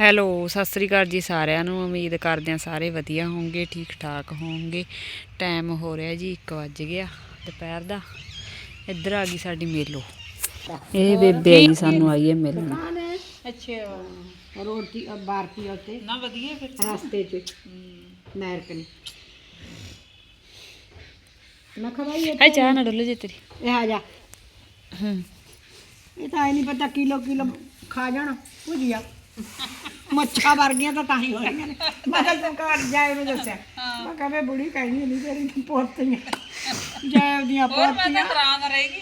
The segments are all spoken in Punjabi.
ਹੈਲੋ ਸਤਿ ਸ੍ਰੀ ਅਕਾਲ ਜੀ ਸਾਰਿਆਂ ਨੂੰ। ਉਮੀਦ ਕਰਦੇ ਹਾਂ ਸਾਰੇ ਵਧੀਆ ਹੋਵੋਗੇ ਠੀਕ ਠਾਕ ਹੋਵੋਗੇ ਟਾਈਮ ਹੋ ਰਿਹਾ ਜੀ 1 ਵਜ ਗਿਆ ਦੁਪਹਿਰ ਦਾ। ਇੱਧਰ ਆ ਗਈ ਸਾਡੀ ਮੇਲੋ। ਇਹ ਬੇਬੇ ਆ ਜੀ ਸਾਨੂੰ ਆਈ ਹੈ ਮਿਲਣ ਅੱਛਾ ਰੋਟੀ ਅ, ਬਾਰਕੀ ਉੱਤੇ। ਨਾ ਵਧੀਆ ਫਿਰ। ਰਸਤੇ 'ਚ। ਅਮਰੀਕਨ ਮੈਂ ਖਵਾਈ ਹੈ ਚਾਹ ਨਾ। ਡੁੱਲ ਜੇ ਤੇਰੀ। ਇਹ ਆ ਜਾ। ਹੂੰ। ਇਹ ਤਾਂ ਐ ਨਹੀਂ ਪਤਾ ਕਿਲੋ ਕਿਲੋ ਖਾ ਜਾਣਾ ਭੁਜੀਆ। ਮੱਛਾ ਵਰਗੀਆਂ ਤਾਂ ਤਾਂ ਹੀ ਹੋ ਰਹੀਆਂ ਨੇ। ਮੈਂ ਤਾਂ ਤੂੰ ਘਰ ਜਾਏ ਨੂੰ ਦੱਸਿਆ। ਮੈਂ ਕਹਿੰਦਾ ਬੁੜੀ ਕਹਿੰਦੀ ਨਹੀਂ ਤੇਰੀ ਪੋਤੀਆਂ। ਜਾਏ ਉਹਦੀਆਂ ਹੋਰ ਮੈਂ ਪੋਤੀਆਂ ਤਾਂ ਹੈਰਾਨ ਰਹੇਗੀ।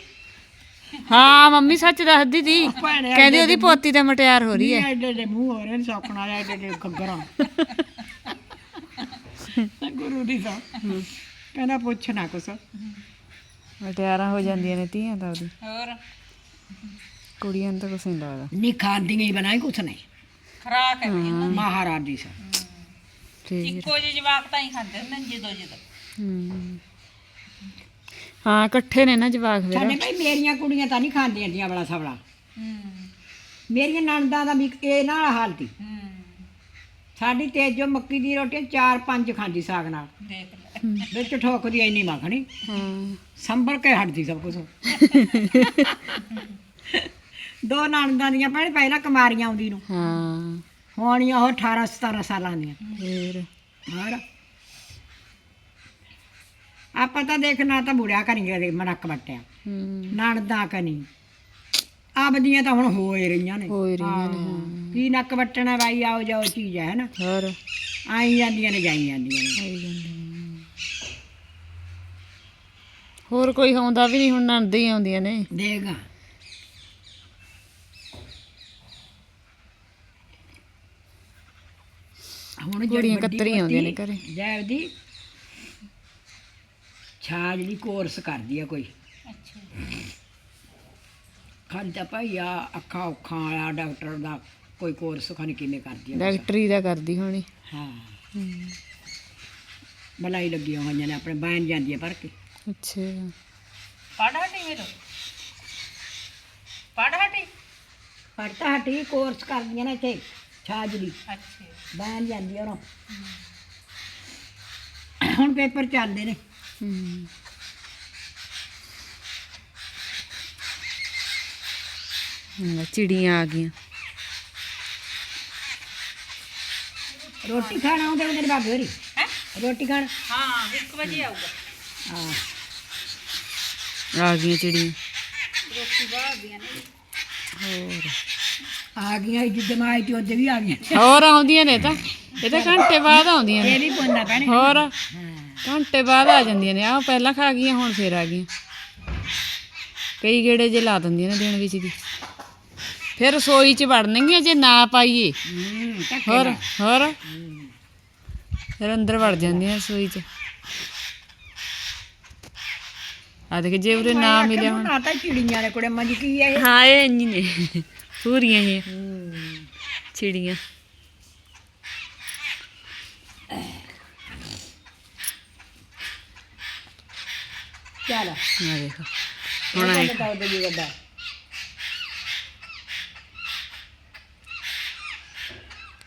ਹਾਂ ਮੰਮੀ ਸੱਚ ਦੱਸਦੀ ਤੀ। ਭੈਣੇ ਕਹਿੰਦੀ ਉਹਦੀ ਪੋਤੀ ਤਾਂ ਮਟਿਆਰ ਹੋ ਰਹੀ ਹੈ। ਨਹੀਂ ਐਡੇ ਐਡੇ ਮੂੰਹ ਹੋ ਰਹੇ ਨੇ ਸੌਕਣ ਵਾਲੇ ਐਡੇ ਐਡੇ ਗੱਗਰਾਂ ਗੁਰੂ ਦੀ ਸੌ ਕਹਿੰਦਾ ਪੁੱਛ ਨਾ ਕੁਛ। ਮਟਿਆਰਾਂ ਹੋ ਜਾਂਦੀਆਂ ਨੇ ਧੀਆਂ ਤਾਂ ਉਹਦੀ। ਹੋਰ? ਕੁੜੀਆਂ ਨੂੰ ਤਾਂ ਕੁਛ ਨਹੀਂ ਲੱਗਦਾ। ਨਹੀਂ ਖਾਂਦੀਆਂ ਹੀ ਬਣਾਈ ਕੁਛ ਨਹੀਂ। ਖਰਾਕ ਹੈ ਵੀ। ਮਹਾਰਾਜ ਦੀ ਸਾ ਠੀਕ ਇੱਕੋ ਜਿਹੇ ਜਵਾਕ ਤਾਂ ਹੀ ਖਾਂਦੇ ਹੁੰਦੇ ਨੇ ਜਦੋਂ ਜਦੋਂ। ਹੂੰ। ਹਾਂ ਇਕੱਠੇ ਨੇ ਨਾ ਜਵਾਕ ਫਿਰ। ਸਾਡੇ ਭਾਈ ਮੇਰੀਆਂ ਕੁੜੀਆਂ ਤਾਂ ਨਹੀਂ ਖਾਂਦੀਆਂ ਦੀਆਂ ਬੜਾ ਸਵਲਾ। ਹੂੰ। ਮੇਰੀਆਂ ਨਣਦਾਂ ਦਾ ਵੀ ਇਹ ਨਾਲ ਹਾਲ ਤੀ ਹੂੰ। ਸਾਡੀ ਤੇਜੋ ਮੱਕੀ ਦੀ ਰੋਟੀ ਚਾਰ ਪੰਜ ਖਾਂਦੀ ਸਾਗ ਨਾਲ। ਦੇਖ ਲੈ। ਵਿੱਚ ਠੋਕਦੀ ਇੰਨੀ ਮੱਖਣੀ। ਹਾਂ। ਸੰਭਲ ਕੇ ਹਟਦੀ ਸਭ ਕੁਝ ਦੋ ਨਣਦਾਂ ਦੀਆਂ ਭੈਣ ਪਹਿਲਾਂ ਕੁਮਾਰੀਆਂ ਆਉਂਦੀ ਨੂੰ। ਹਾਂ। ਹੋਣੀਆਂ ਉਹ 18 17 ਸਾਲਾਂ ਦੀਆਂ। ਫੇਰ ਹੋਰ? ਆਪਾਂ ਤਾਂ ਦੇਖਣਾ ਤਾਂ ਬੁੜਿਆ ਕਰੀਏ ਮਨਕ ਵੱਟਿਆ। ਹੂੰ। ਨਣਦਾ ਕਨੀ ਆਪਦੀਆਂ ਤਾਂ ਹੁਣ ਹੋ ਹੀ ਰਹੀਆਂ ਨੇ। ਹੋ ਹੀ ਰਹੀਆਂ ਨੇ, ਹਾਂ। ਕੀ ਨੱਕ ਵੱਟਣਾ ਬਾਈ ਆਓ ਜਾਓ ਚੀਜ਼ ਹੈ ਨਾ ਹੋਰ? ਆਈ ਜਾਂਦੀਆਂ ਨੇ ਜਾਈ ਜਾਂਦੀਆਂ ਨੇ। ਆਈ ਜਾਂਦੇ ਨੇ। ਹੋਰ ਕੋਈ ਆਉਂਦਾ ਵੀ ਨਹੀਂ ਹੁਣ ਨੰਦੇ ਹੀ ਆਉਂਦੀਆਂ ਨੇ। ਦੇਗਾ ਹੁਣ ਕੁੜੀਆਂ ਕੱਤਰੀ ਆਉਂਦੀਆਂ ਨੇ ਘਰੇ। ਜੈਵ ਦੀ ਛਾਜ ਦੀ ਕੋਰਸ ਕਰਦੀ ਆ ਕੋਈ। ਅੱਛਾ। ਖਾਂਦਾ ਭਾਈ ਆ ਅੱਖਾਂ ਉੱਖਾਂ ਵਾਲਾ ਡਾਕਟਰ ਦਾ ਕੋਈ ਕੋਰਸ ਖਾਣੀ ਕਿਵੇਂ ਕਰਦੀ ਆ ਡਾਕਟਰੀ ਦਾ ਕਰਦੀ ਹੋਣੀ। ਹਾਂ। ਬਲਾਈ ਲੱਗੀਆਂ ਹੋਈਆਂ ਨੇ ਆਪਣੇ ਬੈਨ ਜਾਂਦੀ ਆ ਭਰ ਕੇ। ਅੱਛਾ। ਪੜ ਹਟੀ ਮੇਰੋ ਪੜ ਹਟੀ। ਪੜਤਾ ਹਟੀ ਕੋਰਸ ਕਰਦੀਆਂ ਨੇ ਇੱਥੇ। ਛਾਜ ਦੀ ਅੱਛਾ ਬੈਨ ਜਾਂਦੀ ਆ ਉਹ ਹੁਣ ਪੇਪਰ ਚੱਲਦੇ ਨੇ ਹੂੰ ਹੂੰ, ਚਿੜੀਆਂ ਆ ਗਈਆਂ ਰੋਟੀ ਖਾਣ ਆਉਂਦੇ ਉਹਦੇ ਬਾਬੇ ਹੋਰੀ ਹੈ ਰੋਟੀ ਖਾਣ ਹਾਂ 1 ਵਜੇ ਆਊਗਾ ਹਾਂ ਆ ਗਈਆਂ ਚਿੜੀਆਂ ਰੋਟੀ ਬਾਹਰਦੀਆਂ ਨੇ ਹੋਰ ਆ ਗਈਆਂ ਜਿੱਦ ਮਾਈ ਤੇ ਉਹਦੇ ਵੀ ਆ ਗਈਆਂ। ਹੋਰ ਆਉਂਦੀਆਂ ਨੇ ਤਾਂ। ਇਹ ਤਾਂ ਘੰਟੇ ਬਾਅਦ ਆਉਂਦੀਆਂ ਨੇ। ਇਹ ਵੀ ਪੁੰਨਾ ਪੈਣੇ ਹੋਰ? ਘੰਟੇ ਬਾਅਦ ਆ ਜਾਂਦੀਆਂ ਨੇ। ਆਹ ਪਹਿਲਾਂ ਖਾ ਗਈਆਂ ਹੁਣ ਫੇਰ ਆ ਗਈਆਂ। ਕਈ ਗੇੜੇ ਜੇ ਲਾ ਦਿੰਦੀਆਂ ਨੇ ਦਿਨ ਵਿੱਚ ਦੀ ਫਿਰ ਰਸੋਈ 'ਚ ਵੜਨਗੀਆਂ ਜੇ ਨਾ ਪਾਈਏ। ਹੋਰ। ਹੋਰ? ਫਿਰ ਅੰਦਰ ਵੜ ਜਾਂਦੀਆਂ ਰਸੋਈ 'ਚ। ਆ ਦੇਖ ਜੇ ਉਰੇ ਨਾ ਮਿਲਿਆ ਹੁਣ। ਤਾਂ ਚਿੜੀਆਂ ਨੇ ਕੁੜੇ ਮੰਜ ਕੀ ਹੈ ਹਾਂ ਇਹ ਇੰਨੀ ਨੇ। ਪੂਰੀਆਂ ਹੀ। ਚਿੜੀਆਂ। ਚੱਲ। ਆ ਦੇਖੋ ਹੁਣ ਹੁਣ ਆਏ। ਤਾਂ ਉਹਦੇ ਵੀ ਵੱਡਾ।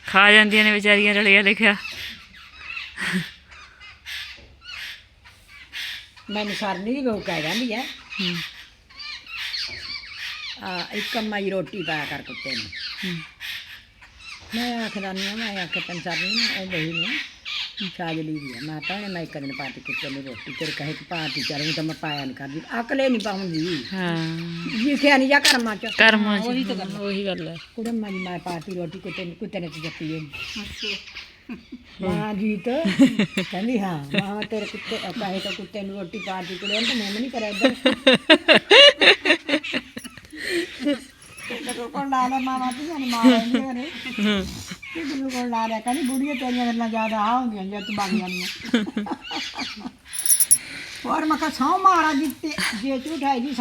ਖਾ ਜਾਂਦੀਆਂ ਨੇ ਵਿਚਾਰੀਆਂ ਰਲਿਆ ਲਿਖਿਆ। ਮੈਨੂੰ ਸਰਨੀ ਦੀ ਬਹੂ ਕਹਿ ਜਾਂਦੀ ਹੈ। ਹੂੰ। ਆ ਇੱਕ ਮਾਈ ਰੋਟੀ ਪਾਇਆ ਕਰ ਕੁੱਤੇ ਨੂੰ। ਮੈਂ ਆਖਦਾ ਨਹੀਂ ਮੈਂ ਆਖਿਆ ਸਰਨੀ ਨਾ ਉਹ ਬਹੀ ਨੇ। ਸਾਜ ਲਈ ਦੀ ਆ। ਮੈਂ ਭੈਣੇ ਮੈਂ ਇੱਕ ਦਿਨ ਪਾਤੀ ਕੁੱਤੇ ਨੂੰ ਰੋਟੀ ਤੇਰੇ ਕਹੇ ਕਿ ਪਾਤੀ ਚਾਰੂ ਤਾਂ ਮੈਂ ਪਾਇਆ ਨਹੀਂ ਕਰਦੀ। ਅਕਲੇ ਨਹੀਂ ਪਾਉਂਦੀ। ਹਾਂ। ਲਿਖਿਆ ਨਹੀਂ ਜਾ ਕਰਮਾਂ ਚ। ਕਰਮਾਂ ਚ ਉਹੀ ਤਾਂ ਗੱਲ ਉਹੀ ਗੱਲ ਹੈ ਕੁੜੇ ਮਾਂ ਦੀ ਮੈਂ ਪਾਤੀ ਰੋਟੀ ਕੁੱਤੇ ਨੂੰ ਕੁੱਤੇ ਨੇ ਜੱਪੀ ਹੈ ਅੱਛਾ। ਮਾਂ ਜੀਤ ਕਹਿੰਦੀ ਹਾਂ ਮਾਂ ਤੇਰੇ ਕੁੱਤੇ ਕਹੇ ਤਾਂ ਕੁੱਤੇ ਨੂੰ ਰੋਟੀ ਪਾਤੀ ਕੁੜੇ ਤਾਂ ਮੂੰਹ ਨਹੀਂ ਕਰਿਆ ਜ਼ਿਆਦਾ ਆ ਹੁੰਦੀਆਂ ਤੂੰ ਜਾਂਦੀਆਂ। ਕਿਹਾ ਸੌ ਮਾਰਾ ਜੇ ਝੂਠਾਈ ਦੀ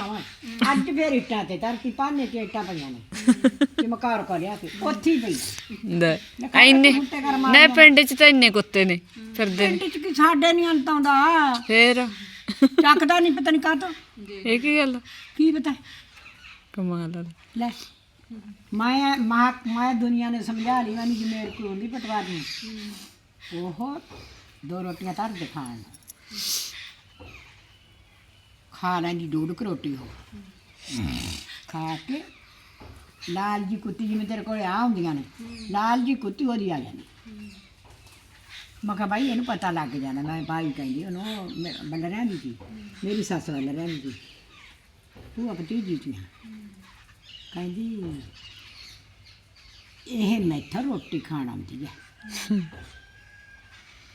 ਅੱਜ ਫੇਰ ਇੱਟਾਂ ਤੇ ਧਰਤੀ ਪਾਣੇ ਤੇ ਇੱਟਾਂ ਪਈਆਂ ਨੇ। ਤੇ ਕਰਿਆ ਤੇ ਉੱਥੇ ਹੀ ਪਈ ਕਿਹਾ ਪਿੰਡ 'ਚ ਤਾਂ ਇੰਨੇ ਕੁੱਤੇ ਨੇ ਫਿਰਦੇ ਨੇ। ਪਿੰਡ ਚ ਕੀ ਸਾਡੇ ਨਹੀਂ ਅੰਤ ਆਉਂਦਾ? ਫੇਰ? ਚੱਕਦਾ ਨਹੀਂ ਪਤਾ ਨਹੀਂ ਕਾਹਤੋਂ। ਇਹ ਕੀ ਗੱਲ ਕੀ ਪਤਾ? ਕਮਾਲ ਲੈ। ਮੈਂ, ਮਾਂ, ਮੈਂ ਦੁਨੀਆ ਨੇ ਸਮਝਾ ਲਈ ਮੈਨੂੰ ਜਮੇਰ ਕੋਲ ਦੀ ਪਟਵਾਰੀ ਉਹ ਦੋ ਰੋਟੀਆਂ ਧਰ ਦੇ ਖਾਣ ਖਾ ਲੈਂਦੀ, ਡੂਡ ਕੁ ਰੋਟੀ ਹੋ ਖਾ ਕੇ ਲਾਲ ਜੀ ਕੁੱਤੀ ਜਿਵੇਂ ਤੇਰੇ ਕੋਲ ਆ ਹੁੰਦੀਆਂ ਨੇ, ਲਾਲ ਜੀ ਕੁੱਤੀ ਉਹਦੀ ਆ ਜਾਂਦੀ। ਮੈਂ ਕਿਹਾ, ਭਾਈ, ਇਹਨੂੰ ਪਤਾ ਲੱਗ ਜਾਣਾ ਮੈਂ ਭਾਈ ਕਹਿੰਦੀ, ਉਹਨੂੰ ਮੇ- ਬੱਲ ਰਹਿੰਦੀ ਸੀ ਮੇਰੀ ਸੱਸ ਵੱਲ ਰਹਿੰਦੀ ਸੀ ਤੂੰ ਆਪਣੀ ਜੀ ਸੀ ਕਹਿੰਦੀ ਇਹ ਮੈਥਾ ਰੋਟੀ ਖਾਣ ਆਉਂਦੀ ਹੈ।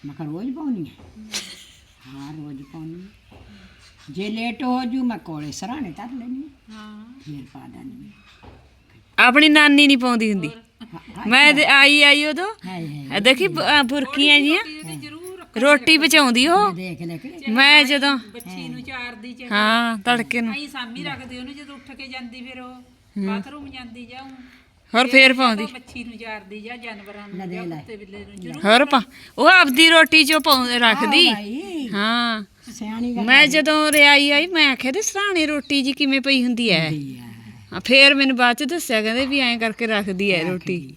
ਮੈਂ ਕਿਹਾ ਰੋਜ਼ ਪਾਉਣੀ ਹੈ? ਹਾਂ ਰੋਜ਼ ਪਾਉਣੀ ਹੈ। ਜੇ ਲੇਟ ਹੋ ਜੂ ਮੈਂ ਕੋਲੇ ਸਰਾਣੇ ਧਰ ਲੈਣੀ ਹਾਂ। ਫੇਰ ਪਾ ਦੇਣੀ ਆਪਣੀ ਨਾਨੀ ਨਹੀਂ ਪਾਉਂਦੀ ਹੁੰਦੀ। ਮੈਂ ਤੇ ਆਈ ਆਈ ਉਦੋਂ। ਹਾਏ ਹਾਏ ਆ ਦੇਖੀ ਬ- ਬੁਰਕੀਆਂ ਜੀਆਂ ਰੋਟੀ ਬਚਾਉਂਦੀ ਉਹ। ਦੇਖ ਲੈ ਕਿ। ਮੈਂ ਜਦੋਂ ਬੱਚੀ ਨੂੰ ਚਾਰਦੀ ਚ ਹਾਂ ਤੜਕੇ ਨੂੰ। ਆਈ ਸਾਮੀ ਰੱਖਦੇ ਉਹਨੂੰ ਜਦੋਂ ਉੱਠ ਕੇ ਜਾਂਦੀ ਫਿਰ ਉਹ। ਬਾਥਰੂਮ ਜਾਂਦੀ ਜਾਉ ਹੋਰ ਫੇਰ ਪਾਉਂਦੀ। ਬੱਚੀ ਨੂੰ ਚਾਰਦੀ ਜਾਂ ਜਾਨਵਰਾਂ ਨੂੰ ਜਾਂ। ਕੁੱਤੇ ਬਿੱਲੇ ਨੂੰ। ਜ਼ਰੂਰ ਹੋਰ ਪਾ ਉਹ ਆਪਦੀ ਰੋਟੀ ਚੋਂ ਪਾਉਂ ਰੱਖਦੀ। ਹਾਂ। ਸਿਆਣੀ ਗੱਲ ਮੈਂ ਜਦੋਂ ਰਿਆਈ ਆਈ ਮੈਂ ਆਖਿਆ ਤੇ ਸਰਾਣੇ ਰੋਟੀ ਜੀ ਕਿਵੇਂ ਪਈ ਹੁੰਦੀ ਐ? ਹੈ ਫੇਰ ਮੈਨੂੰ ਬਾਅਦ ਚ ਦੱਸਿਆ ਕਹਿੰਦੇ ਵੀ ਐਂ ਕਰਕੇ ਰੱਖਦੀ ਐ ਰੋਟੀ।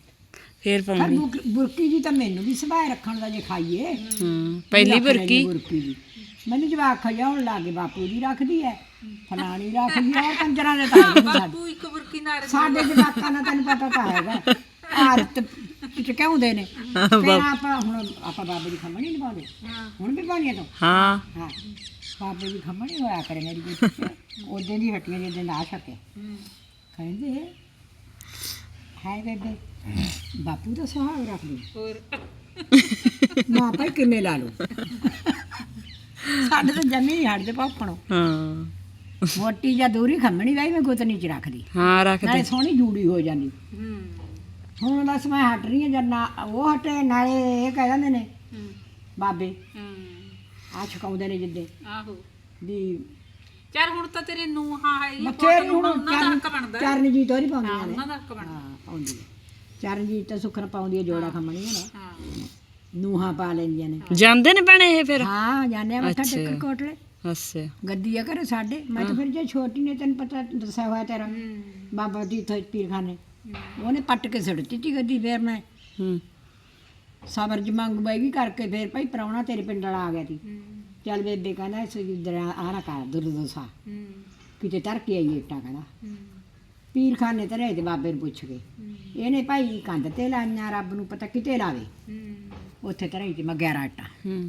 ਫੇਰ ਪਾਉਂਦੀ। ਬੁਰਕ- ਬੁਰਕੀ ਜੀ ਤਾਂ ਮੈਨੂੰ ਵੀ ਸੁਭਾਅ ਰੱਖਣ ਦਾ ਜੇ ਖਾਈਏ। ਹਾਂ ਪਹਿਲੀ ਬੁਰਕੀ। ਮੈਨੂੰ ਜਵਾਕ ਖਜਾਉਣ ਲੱਗੇ ਬਾਪੂ ਦੀ ਰੱਖਦੀ ਐ। ਫਲਾਣੀ ਰੱਖਦੀ ਐ ਉਹ ਕੰਜਰਾਂ ਦੇ ਤਾਂ ਹੈ ਨੀ ਸਾਡੇ। ਬਾਪੂ ਇੱਕ ਬੁਰਕੀ ਨਾਲ ਸਾਡੇ ਜਵਾਕਾਂ ਦਾ ਤੈਨੂੰ ਪਤਾ ਤਾਂ ਹੈਗਾ ਆਦਤ ਪਿੱਛੇ ਕਹਿੰਦੇ ਨੇ। ਫਿਰ ਆਪਾਂ ਹੁਣ ਆਪਾਂ ਬਾਬੇ ਦੀ ਖੰਮਣੀ ਨਹੀਂ ਪਾਉਂਦੇ। ਹੁਣ ਵੀ ਪਾਉਣੀਆਂ ਤੂੰ? ਹਾਂ। ਹਾਂ। ਬਾਬੇ ਦੀ ਖੰਮਣੀ ਹੋਇਆ ਕਰੇ ਮੇਰੀ ਬੇਟੀ ਉਹਦੇ ਦੀ ਹੱਟੀਆਂ ਜਿਹਦੇ ਨਾ ਸਕੇ ਕਹਿੰਦੇ ਹਾਏ ਬੇਬੇ ਬਾਪੂ ਦਾ ਸੁਹਾਗ ਰੱਖ ਲਈ। ਹੋਰ। ਮਾਂ ਭਾਈ ਕਿੰਨੇ ਲਾ ਲਓ ਸਾਡੇ ਤਾਂ ਜਮੀ ਨਹੀਂ ਹਟਦੇ ਪਾਪਣੋ ਹਾਂ। ਮੋਟੀ ਜਾਂ ਦੂਰੀ ਖੰਮਣੀ ਵਾਈ ਮੈਂ ਗੁੱਤਨੀ ਚ ਰੱਖਦੀ। ਹਾਂ ਰੱਖਦੇ। ਨਾਲੇ ਸੋਹਣੀ ਜੂੜੀ ਹੋ ਜਾਂਦੀ। ਹੂੰ। ਹੁਣ ਬਸ ਮੈਂ ਹਟ ਰਹੀ ਹਾਂ ਜਦ ਨਾ ਉਹ ਹਟੇ ਨਾਲੇ ਇਹ ਕਹਿ ਦਿੰਦੇ ਨੇ ਹੂੰ। ਬਾਬੇ। ਹੂੰ। ਆ ਛਕਾਉਂਦੇ ਨੇ ਜਿੱਦੇ। ਆਹੋ। ਵੀ ਚੱਲ ਹੁਣ ਤਾਂ ਤੇਰੇ ਨੂੰ ਹਾਂ ਹੈ ਬੱਚੇ ਨੂੰ ਹੁਣ ਉਹਨਾਂ ਦਾ ਹੱਕ ਚਰਨ ਬਣਦਾ। ਚਰਨਜੀਤ ਹੋਰੀ ਹਾਂ ਪਾਉਂਦੀਆਂ ਨੇ। ਉਹਨਾਂ ਦਾ ਹੱਕ ਬਣਦਾ। ਹਾਂ ਪਾਉਂਦੀ ਹੈ ਚਰਨਜੀਤ ਤਾਂ ਸੁਖਨ ਪਾਉਂਦੀ ਹੈ। ਜੋੜਾ ਖੰਮਣੀਆਂ ਨੇ। ਹਾਂ। ਨੂਹਾਂ ਪਾ ਲੈਂਦੀਆਂ ਨੇ। ਜਾਂਦੇ ਨੇ ਭੈਣੇ ਇਹ ਫਿਰ? ਹਾਂ ਜਾਣੇ ਮੱਥਾ ਅੱਛਾ। ਟੇਕਣ ਕੋਟਲੇ। ਅੱਛਾ। ਗੱਦੀ ਆ ਘਰੇ ਸਾਡੇ। ਮੈਂ ਤਾਂ ਫਿਰ ਜੇ ਛੋਟੀ ਨੇ ਤੈਨੂੰ ਪਤਾ ਦੱਸਿਆ ਹੋਇਆ ਤੇਰਾ। ਬਾਬਾ ਜੀ ਤੋਂ ਪੀਰਖਾਨੇ। ਉਹਨੇ ਪੱਟ ਕੇ ਸੁੱਟ ਦਿੱਤੀ ਗੱਦੀ ਫਿਰ ਮੈਂ। ਹੂੰ। ਸਬਰ ਜ ਮੰਗ ਬੈਗੀ ਕਰਕੇ ਫਿਰ ਭਾਈ ਪ੍ਰਾਹੁਣਾ ਤੇਰੇ ਪਿੰਡ ਵਾਲਾ ਆ ਗਿਆ ਸੀ। ਚੱਲ ਬੇਬੇ ਕਹਿੰਦਾ ਇਸ ਜਿੱਧਰ ਆ ਨਾ ਕਰ ਦੁਰਦੋਸਾ। ਹੂੰ। ਕਿਤੇ ਤਰ ਕੇ ਆਈ ਇੱਟਾਂ ਕਹਿੰਦਾ। ਪੀਰਖਾਨੇ ਤੇ ਰਹੇ ਤੇ ਬਾਬੇ ਨੂੰ ਪੁੱਛ ਕੇ। ਇਹਨੇ ਭਾਈ ਕੰਧ ਤੇ ਲਾਈਆਂ ਰੱਬ ਨੂੰ ਪਤਾ ਕਿਤੇ ਲਾਵੇ। ਹੂੰ। ਉੱਥੇ ਰਹੀ ਤੇ ਮੈਂ 11 ਇੱਟਾਂ ਹੂੰ।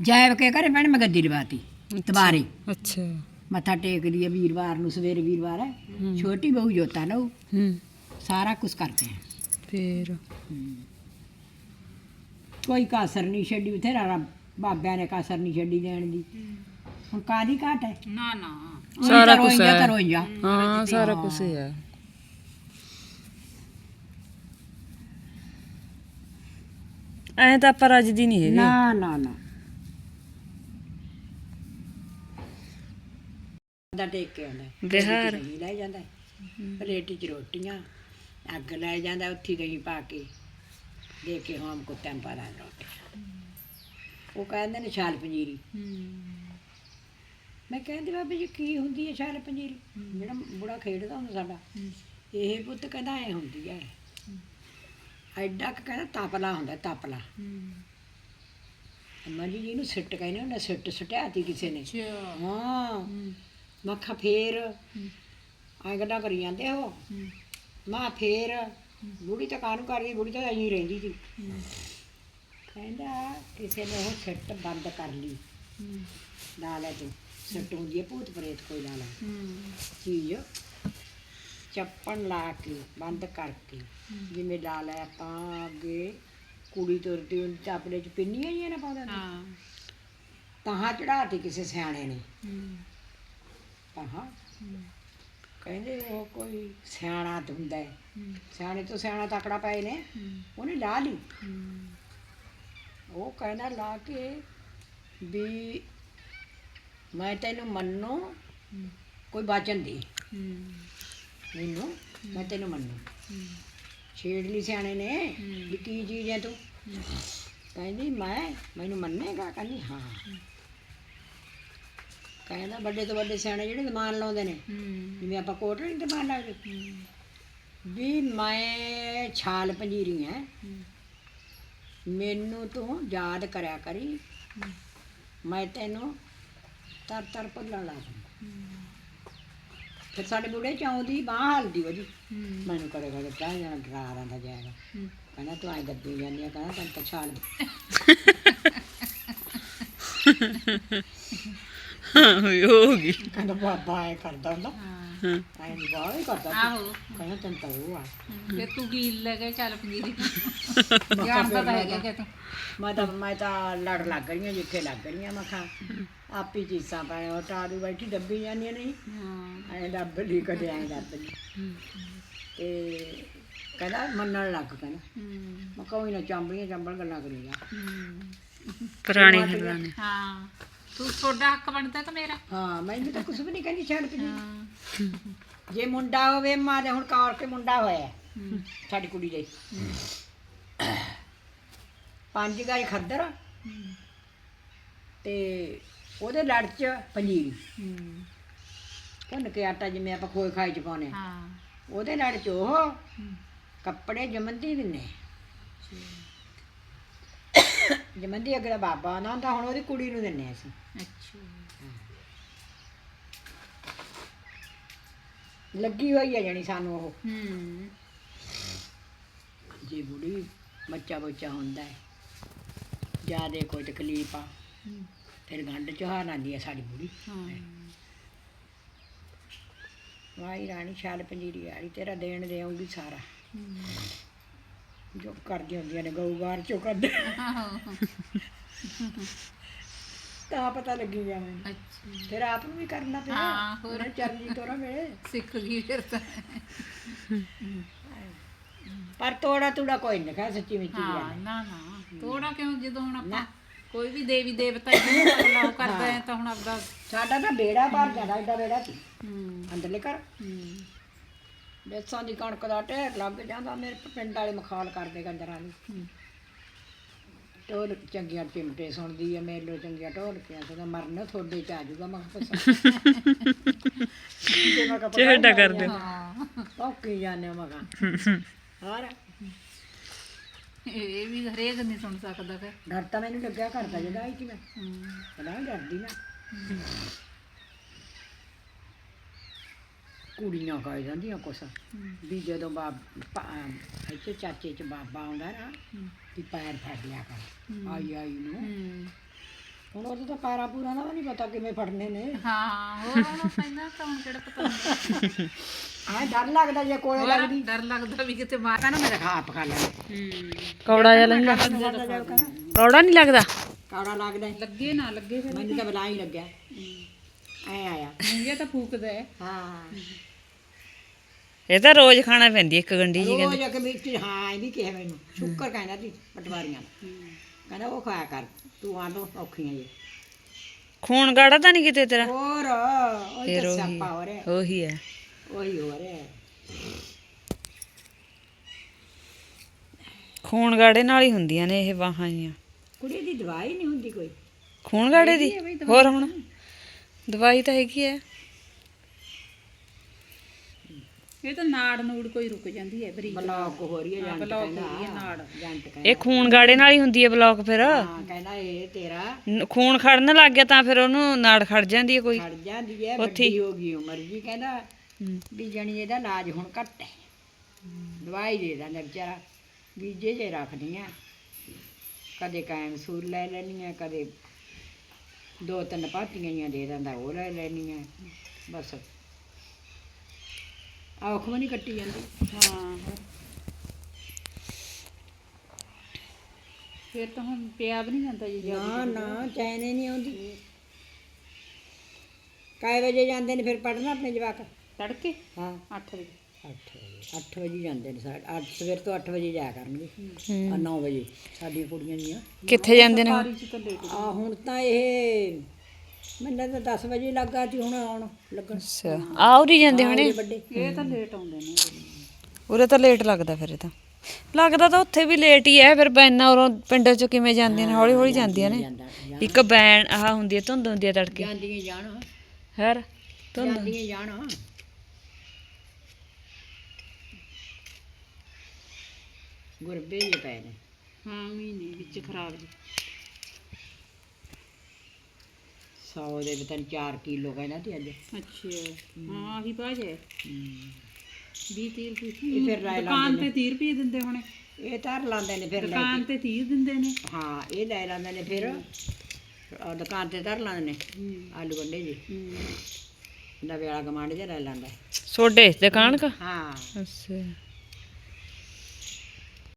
ਜੈਬ ਕੇ ਘਰੇ ਭੈਣ ਮੈਂ ਗੱਦੀ ਲਵਾਤੀ ਤਬਾਰੇ ਅੱਛਾ। ਮੱਥਾ ਟੇਕਦੀ ਹੈ ਵੀਰਵਾਰ ਨੂੰ ਸਵੇਰੇ ਵੀਰਵਾਰ ਹੈ। ਛੋਟੀ ਬਹੂ ਜੋਤਾ ਲਓ ਹੂੰ। ਸਾਰਾ ਕੁਝ ਕਰਦੇ ਹੈ ਫੇਰ? ਕੋਈ ਕਾਸਰ ਨਹੀਂ ਛੱਡੀ ਬਥੇਰਾ ਰੱਬ ਬਾਬਿਆਂ ਨੇ ਕਾਸਰ ਨਹੀਂ ਛੱਡੀ ਦੇਣ ਦੀ। ਹੁਣ ਕਾਦੀ ਘਾਟ ਹੈ? ਨਾ ਨਾ। ਸਾਰਾ ਕੁਝ ਹੈ। ਹਾਂ ਸਾਰਾ ਕੁਝ ਹੀ। ਐ ਤਾਂ ਆਪਾਂ ਰੱਜਦੀ ਨਹੀਂ ਹੈਗੀ। ਨਾ ਨਾ ਨਾ। ਦਾ ਟੇਕ ਕੇ ਆਉਂਦਾ ਹੈ। ਬਿਹਾਰ। ਦਹੀਂ ਲੈ ਜਾਂਦਾ ਹੈ। ਪਲੇਟ 'ਚ ਰੋਟੀਆਂ ਅੱਗ ਲੈ ਜਾਂਦਾ ਉੱਥੇ ਦਹੀਂ ਪਾ ਕੇ ਦੇ ਕੇ ਹਮ ਕੁੱਤਿਆਂ ਪਾ ਲਾਂ ਰੋਟੀ। ਉਹ ਕਹਿੰਦੇ ਨੇ ਛਾਲ ਪੰਜੀਰੀ। ਮੈਂ ਕਹਿੰਦੀ ਬਾਬਾ ਜੀ ਕੀ ਹੁੰਦੀ ਹੈ ਛਾਲ ਪੰਜੀਰੀ? ਜਿਹੜਾ ਬੁੜਾ ਖੇਡਦਾ ਹੁੰਦਾ ਸਾਡਾ ਇਹ ਪੁੱਤ ਕਹਿੰਦਾ ਐ ਹੁੰਦੀ ਹੈ। ਐਡਾ ਕੁ ਕਹਿੰਦਾ ਤਪਲਾ ਹੁੰਦਾ ਤਪਲਾ। ਅੰਮਾ ਜੀ ਜਿਹਨੂੰ ਸਿੱਟ ਕਹਿੰਦੇ ਉਹਨੇ ਸਿੱਟ ਸਟਿਆਤੀ ਕਿਸੇ ਨੇ। ਅੱਛਾ। ਹਾਂ। ਮੱਖਾ ਫੇਰ ਐਂ ਗੱਲਾਂ ਕਰੀ ਜਾਂਦੇ ਹੋ। ਮਾਂ ਫੇਰ ਬੁੜੀ ਤਾਂ ਕਾਹਨੂੰ ਕਰ ਗਈ ਬੁੜੀ ਤਾਂ ਐਂ ਰਹਿੰਦੀ ਸੀ। ਕਹਿੰਦਾ ਕਿਸੇ ਨੇ ਉਹ ਸਿੱਟ ਬੰਦ ਕਰ ਲਈ। ਲਾ ਲੈ ਤੂੰ। ਸਿੱਟ ਹੁੰਦੀ ਹੈ ਭੂਤ ਪ੍ਰੇਤ ਕੋਈ ਲਾ ਲੈ। ਚੀਜ਼। ਚੱਪਣ ਲਾ ਕੇ ਬੰਦ ਕਰਕੇ ਜਿਵੇਂ ਲਾ ਲੈ ਆਪਾਂ ਅੱਗੇ ਕੁੜੀ ਤੁਰਦੀ ਹੁੰਦੀ ਤਾਂ ਆਪਣੇ ਚ ਪਿੰਨੀਆਂ ਹੀ ਨਾ ਪਾਉਂਦਾ ਸੀ। ਹਾਂ। ਤਾਹਾਂ ਚੜਾਤੀ ਕਿਸੇ ਸਿਆਣੇ ਨੇ। ਤਾਹਾਂ ਕਹਿੰਦੇ ਉਹ ਕੋਈ ਸਿਆਣਾ ਤਾਂ ਹੁੰਦਾ ਹੈ। ਸਿਆਣੇ ਤੋਂ ਸਿਆਣਾ ਤਕੜਾ ਪਏ ਨੇ। ਉਹਨੇ ਲਾ ਲਈ। ਉਹ ਕਹਿੰਦਾ ਲਾ ਕੇ ਵੀ ਮੈਂ ਤੈਨੂੰ ਮੰਨੂ ਕੋਈ ਵਚਨ ਦੇ। ਮੈਨੂੰ, ਮੈਂ ਤੈਨੂੰ ਮੰਨੂ। ਛੇੜ ਲਈ ਸਿਆਣੇ ਨੇ, ਵੀ ਕੀ ਚੀਜ਼ ਹੈ ਤੂੰ? ਕਹਿੰਦੀ, ਮੈਂ, ਮੈਨੂੰ ਮੰਨੇਗਾ? ਕਹਿੰਦੀ, ਹਾਂ। ਕਹਿੰਦਾ, ਵੱਡੇ ਤੋਂ ਵੱਡੇ ਸਿਆਣੇ ਜਿਹੜੇ ਦਮਾਨ ਲਾਉਂਦੇ ਨੇ, ਜਿਵੇਂ ਆਪਾਂ ਕੋਟ ਨਹੀਂ ਦਮਾਨ ਲਾਉਂਦੇ ਵੀ ਮੈਂ ਛਾਲ ਪੰਜੀਰੀ ਐ। ਮੈਨੂੰ ਤੂੰ ਯਾਦ ਕਰਿਆ ਕਰੀ। ਮੈਂ ਤੈਨੂੰ ਤਰ ਤਰ ਭੁੱਲਣ ਲਾ ਦੂੰ ਫਿਰ ਸਾਡੇ ਬੁੜੇ ਚਾਉਂਦੀ ਬਾਹ ਹਲਦੀ ਉਹਦੀ। ਮੈਨੂੰ ਕੜੇ ਕੜੇ ਕਹਿ ਜਾਣਾ ਡਰਾ ਰੰਦਾ ਜਾਏਗਾ। ਕਹਿੰਦਾ ਤੂੰ ਐਂ ਦੱਬੀ ਜਾਂਦੀ ਆ ਕਹਿੰਦਾ ਤੈਨੂੰ ਤਾਂ ਛਾਲ ਹੋ ਗਈ। ਕਹਿੰਦਾ ਬਾਬਾ ਐ ਕਰਦਾ ਹੁੰਦਾ। ਹਾਂ। ਐਂ ਨਹੀਂ ਬਾਹਰ ਹੀ ਕਰਦਾ। ਆਹੋ। ਕਹਿੰਦਾ ਤੈਨੂੰ ਤਾਂ ਉਹ ਆ। ਫਿਰ ਤੂੰ ਕੀ ਲੈ ਕੇ ਚੱਲ ਪੰਜੀਰੀ ਜਾਣਦਾ ਤਾਂ ਹੈਗਾ ਕਿ ਤੂੰ ਮੈਂ ਤਾਂ ਮੈਂ ਤਾਂ ਲੜ ਲੱਗ ਰਹੀਆਂ ਜਿੱਥੇ ਲੱਗ ਰਹੀਆਂ ਮੈਂ ਖਾਂ ਆਪੀ ਚੀਸਾਂ ਪਾਏ ਉਹ ਟਾਰੂ ਬੈਠੀ ਡੱਬੀ ਜਾਂਦੀਆਂ ਨਹੀਂ ਹਾਂ। ਐਂ ਡੱਬ ਲਈ ਕਦੇ ਐਂ ਡੱਬ ਲਈ। ਤੇ ਕਹਿੰਦਾ ਮੰਨਣ ਲੱਗ ਕਹਿੰਦਾ ਹੂੰ। ਮੈਂ ਕੋਈ ਨਾ ਚਾਂਬੜੀਆਂ ਚਾਂਬੜ ਗੱਲਾਂ ਕਰੀ ਜਾ ਹੂੰ ਪੁਰਾਣੀ ਗੱਲਾਂ ਨੇ। ਹਾਂ। ਤੂੰ ਤੁਹਾਡਾ ਹੱਕ ਬਣਦਾ ਕਿ ਮੇਰਾ? ਹਾਂ ਮੈਨੂੰ ਤਾਂ ਕੁਝ ਵੀ ਨਹੀਂ ਕਹਿੰਦੀ ਛੱਡ ਹਾਂ। ਜੇ ਮੁੰਡਾ ਹੋਵੇ ਮਾਂ ਦੇ ਹੁਣ ਕੌਰ ਕੇ ਮੁੰਡਾ ਹੋਇਆ ਸਾਡੀ ਕੁੜੀ ਦੇ ਪੰਜ ਗਾਈ ਖੱਦਰ। ਤੇ ਉਹਦੇ ਲੜ ਚ ਪੰਜੀਰੀ ਹੂੰ। ਭੁੰਨ ਕੇ ਆਟਾ ਜਿਵੇਂ ਆਪਾਂ ਖੋਏ ਖਾਈ ਚ ਪਾਉਨੇ। ਹਾਂ। ਉਹਦੇ ਲੜ ਚ ਉਹ ਕੱਪੜੇ ਜਮੰਦੀ ਦਿੰਨੇ ਜਮੰਦੀ ਅਗਲਾ ਬਾਬਾ ਆਉਂਦਾ ਹੁੰਦਾ ਹੁਣ ਉਹਦੀ ਕੁੜੀ ਨੂੰ ਦਿੰਨੇ ਅਸੀਂ। ਅੱਛਾ। ਲੱਗੀ ਹੋਈ ਹੈ ਜਾਣੀ ਸਾਨੂੰ ਉਹ। ਹੂੰ। ਜੇ ਬੁੜੀ ਬੱਚਾ ਬੱਚਾ ਹੁੰਦਾ ਹੈ ਜਿਆਦੇ ਕੋਈ ਤਕਲੀਫ ਆ। ਫਿਰ ਗੰਢ ਚੋਹਾ ਲਾਂਦੀ ਹੈ ਸਾਡੀ ਬੁੜੀ। ਹਾਂ। ਵਾਈ ਰਾਣੀ ਛਾਲ ਪੰਜੀਰੀ ਵਾਲੀ ਤੇਰਾ ਦੇਣ ਦੇਉਂਗੀ ਸਾਰਾ। ਜੋ ਕਰਦੀ ਹੁੰਦੀਆਂ ਨੇ ਗਊਗਾਰ ਚੋਂ ਕੱਢ। ਤਾਂ ਪਤਾ ਲੱਗੀ ਗਿਆ ਮੈਨੂੰ। ਅੱਛਾ। ਫਿਰ ਆਪ ਨੂੰ ਵੀ ਕਰਨਾ ਪਿਆ। ਹਾਂ, ਹੋਰ। ਚਰਜੀ ਤੋਰਾ ਵੇਲੇ ਸਿੱਖ ਗਈ ਫਿਰ ਤਾਂ। ਪਰ ਤੋੜਾ ਤੂੜਾ ਕੋਈ ਨਹੀਂ ਖਾ ਸੱਚੀ ਵਿੱਚ ਹਾਂ ਨਾ ਨਾ। ਥੋੜਾ ਕਿਉਂ? ਜਦੋਂ ਹੁਣ ਆਪਾਂ ਕੋਈ ਵੀ ਦੇਵੀ ਦੇਵਤਾ ਜਿਹਨੂੰ ਬੁਲਾਓ ਕਰਦਾ ਹੈ ਤਾਂ ਹੁਣ ਆਪਦਾ ਸਾਡਾ ਤਾਂ ਬੇੜਾ ਬਾਹਰ ਜਾਂਦਾ ਏਡਾ ਬੇੜਾ ਸੀ। ਹੂੰ। ਅੰਦਰਲੇ ਘਰ। ਹੂੰ। ਬੇਸਾਂ ਦੀ ਕਣਕ ਦਾ ਢੇਰ ਲੱਗ ਜਾਂਦਾ ਮੇਰੇ ਪਿੰਡ ਵਾਲੇ ਮਖਾਲ ਕਰਦੇ ਗੰਦਰਾਂ ਨੂੰ। ਹੂੰ। ਢੋਲ ਚੰਗੀਆਂ ਚਿਮਟੇ ਸੁਣਦੀ ਆ ਮੇਲੋ ਚੰਗੀਆਂ ਢੋਲਕੀਆਂ ਸਦਾ ਮਰਨ ਤੁਹਾਡੇ ਚ ਆ ਜਾਊਗਾ ਮੈਂ ਕਿਹਾ ਚਿਹੜਾ ਕਰਦੇ। ਹਾਂ ਪੌਕੀ ਜਾਂਦੇ ਮੈਂ ਕਿਹਾ। ਹੋਰ? ਇਹ ਵੀ ਹਰੇਕ ਨਹੀਂ ਸੁਣ ਸਕਦਾ ਫਿਰ। ਡਰ ਤਾਂ ਮੈਨੂੰ ਲੱਗਿਆ ਕਰਦਾ ਜਦੋਂ ਆਈ ਸੀ ਮੈਂ। ਬਣਾ ਡਰਦੀ ਨਾ। ਕੁੜੀਆਂ ਕਹਿ ਜਾਂਦੀਆਂ ਕੁਛ। ਵੀ ਜਦੋਂ ਬਾਬ ਪਾ- ਇੱਥੇ ਚਾਚੇ ਚ ਬਾਬਾ ਆਉਂਦਾ ਨਾ ਵੀ ਪੈਰ ਫੜ ਲਿਆ ਕਰ। ਆਈ ਆਈ ਨੂੰ। ਹੁਣ ਉਹਦੇ ਤਾਂ ਪੈਰਾਂ ਪੂਰਾ ਦਾ ਨਹੀਂ ਪਤਾ ਕਿਵੇਂ ਫੜਨੇ ਨੇ। ਹਾਂ ਹੋਰ ਹੁਣ ਪਹਿਲਾਂ ਤਾਂ ਹੁਣ ਕਿਹੜਾ ਪਤਾ ਹੁੰਦਾ? ਆਹ ਡਰ ਲੱਗਦਾ ਜੇ ਕੋਲੇ ਹੋਰ ਲੱਗਦੀ। ਡਰ ਲੱਗਦਾ ਵੀ ਕਿਤੇ ਮਾਰ ਕਹਿੰਦਾ ਮੈਂ ਤਾਂ ਆਪ ਖਾ ਲੈਣਾ ਹੂੰ। ਕੌੜਾ ਜਿਹਾ ਲੰਗਾ ਕੌੜਾ ਨਹੀਂ ਲੱਗਦਾ ਕਾੜਾ ਲੱਗਦਾ। ਲੱਗੇ ਨਾ ਲੱਗੇ ਫਿਰ। ਮੈਨੂੰ ਤਾਂ ਬਲਾ ਹੀ ਲੱਗਿਆ। ਐ ਆਇਆ। ਇਹ ਤਾਂ ਫੂਕਦਾ ਹੈ। ਹਾਂ। ਇਹ ਤਾਂ ਰੋਜ਼ ਖਾਣਾ ਪੈਂਦੀ ਇੱਕ ਗੰਢੀ ਜੀ ਰੋਜ਼ ਆ ਕੇ ਵਿੱਚ ਹਾਂ ਇਹ ਵੀ ਕਿਹਾ ਮੈਨੂੰ। ਸ਼ੁਕਰ ਕਹਿੰਦਾ ਸੀ ਪਟਵਾਰੀਆਂ ਦਾ। ਕਹਿੰਦਾ ਉਹ ਖਾਇਆ ਕਰ ਤੂੰ ਆ ਲੋ ਔਖੀਆਂ ਜੇ। ਖੂਨ ਗਾੜਾ ਤਾਂ ਨਹੀਂ ਕਿਤੇ ਤੇਰਾ? ਹੋਰ ਉਹ ਫਿਰ ਤਾਂ ਉਹੀ ਸਿਆਪਾ ਹੋ ਰਿਹਾ। ਉਹੀ ਹੈ। ਉਹੀ ਹੋ ਰਿਹਾ। ਖੂਨ ਗਾੜੇ ਨਾਲ ਹੀ ਹੁੰਦੀਆਂ ਨੇ ਇਹ ਬਾਹਾਂ ਜੀਆਂ। ਕੁੜੀ ਦੀ ਦਵਾਈ ਨਹੀਂ ਹੁੰਦੀ ਕੋਈ। ਖੂਨ ਗਾੜੇ ਦੀ? ਹੋਰ ਹੁਣ? ਦਵਾਈ ਤਾਂ ਹੈਗੀ ਹੈ। ਇਹ ਤਾਂ ਨਾੜ ਨੂੜ ਕੋਈ ਰੁਕ ਜਾਂਦੀ ਹੈ ਬਰੀਕ। ਬਲੌਕ ਹੋ ਰਹੀ ਹੈ ਜੰਟ ਬਲੌਕ ਕਹਿੰਦਾ ਹੋ ਰਹੀ ਹੈ ਨਾੜ। ਜੰਟ ਕਹਿੰਦਾ। ਇਹ ਖੂਨ ਗਾੜੇ ਨਾਲ ਹੀ ਹੁੰਦੀ ਹੈ ਬਲੌਕ ਫਿਰ? ਹਾਂ ਕਹਿੰਦਾ ਇਹ ਤੇਰਾ। ਨ- ਖੂਨ ਖੜਨ ਲੱਗ ਗਿਆ ਤਾਂ ਫਿਰ ਉਹਨੂੰ ਨਾੜ ਖੜ ਜਾਂਦੀ ਹੈ ਕੋਈ। ਖੜ ਜਾਂਦੀ ਹੈ ਵੱਡੀ ਹੋ। ਗਈ ਉਮਰ ਜੀ ਕਹਿੰਦਾ ਹੂੰ। ਵੀ ਜਣੀ ਇਹਦਾ ਇਲਾਜ ਹੁਣ ਘੱਟ ਹੈ। ਦਵਾਈ ਦੇ ਦਿੰਦਾ ਵਿਚਾਰਾ ਬੀਜੇ ਜੇ ਰੱਖਦੀਆਂ। ਕਦੇ ਕਾਇਮ ਸੂਰ ਲੈ ਲੈਣੀਆਂ ਕਦੇ ਦੋ ਤਿੰਨ ਪਾਤੀਆਂ ਦੇ ਦਿੰਦਾ ਉਹ ਲੈ ਲੈਣੀਆਂ ਬਸ। ਔਖ ਵੀ ਨਹੀਂ ਕੱਟੀ ਜਾਂਦੀ। ਹਾਂ ਫਿਰ ਤਾਂ ਹੁਣ ਪਿਆ ਵੀ ਨਹੀਂ ਜਾਂਦਾ ਜੀ ਨਾ ਨਾ ਚੈਨ ਨਹੀਂ ਆਉਂਦੀ। ਕਾਏ ਵਜੇ ਜਾਂਦੇ ਨੇ ਫਿਰ ਪੜਨਾ ਆਪਣੇ ਜਵਾਕ? ਤੜਕੇ? ਹਾਂ। 8 ਵਜੇ। 8 ਵਜੇ 8 ਵਜੇ ਜਾਂਦੇ ਨੇ ਸਾਡੇ 8 ਸਵੇਰ ਤੋਂ 8 ਵਜੇ ਜਾਇਆ ਕਰਨਗੇ। ਹੂੰ। ਆ 9 ਵਜੇ ਸਾਡੀਆਂ ਕੁੜੀਆਂ ਦੀਆਂ। ਕਿੱਥੇ ਜਾਂਦੇ ਨੇ ਆ ਹੁਣ ਤਾਂ ਇਹ ਮੈਨੂੰ ਤਾਂ 10 ਵਜੇ ਲੱਗਾ ਸੀ ਹੁਣ ਆਉਣ ਲੱਗਣ। ਅੱਛਾ। ਆ ਉਰੀ ਜਾਂਦੇ ਹੋਣੇ? ਵੱਡੇ। ਇਹ ਤਾਂ ਲੇਟ ਆਉਂਦੇ ਨੇ। ਉਰੇ ਤਾਂ ਲੇਟ ਲੱਗਦਾ ਫਿਰ ਇਹ ਤਾਂ। ਲੱਗਦਾ ਤਾਂ ਉੱਥੇ ਵੀ ਲੇਟ ਹੀ ਹੈ ਫਿਰ ਬੈਨਾਂ ਉਰੋਂ ਪਿੰਡਾਂ ਚੋਂ ਕਿਵੇਂ ਜਾਂਦੀਆਂ ਨੇ? ਹੌਲੀ ਹੌਲੀ ਜਾਂਦੀਆਂ ਨੇ। ਇੱਕ ਬੈਨ ਆਹ ਹੁੰਦੀ ਹੈ ਧੁੰਦ ਹੁੰਦੀ ਹੈ ਤੜਕੇ। ਜਾਂਦੀਆਂ ਜਾਣ। ਹੈਰ ਧੁੰਦ। ਜਾਂਦੀਆਂ ਜਾਣ। ਗੁਰਬੇ ਜੇ ਪਏ ਨੇ। ਹਾਂ ਮਹੀਨੇ ਵਿੱਚ ਖਰਾਬ ਜੀ। 100 ਦੇ ਵੀ ਤਨ 4 ਕਿਲੋ ਕਹਿੰਦਾ ਤੇ ਅੱਜ। ਅੱਛਾ ਹਾਂ ਆਹੀ ਬਾਜੇ 20 30 ਰੁਪਏ ਇਹ ਫਿਰ ਰਾਇ ਦੁਕਾਨ ਤੇ 30 ਰੁਪਏ ਦਿੰਦੇ ਹੋਣੇ। ਇਹ ਧਰ ਲਾਉਂਦੇ ਨੇ ਫਿਰ ਲੈ ਦੁਕਾਨ ਤੇ 30 ਦਿੰਦੇ ਨੇ। ਹਾਂ ਇਹ ਲੈ ਲੈਂਦੇ ਨੇ ਫਿਰ। ਆਹ ਦੁਕਾਨ ਤੇ ਧਰ ਲਾਉਂਦੇ ਨੇ। ਆਲੂ ਗੰਡੇ ਜੀ। ਨਵੇਂ ਵਾਲਾ ਕਮਾਂਡ ਜਿਹਾ ਲੈ ਲੈਂਦਾ। ਸੋਡੇ ਦੁਕਾਨ ਕਾ? ਹਾਂ। ਅੱਛਾ।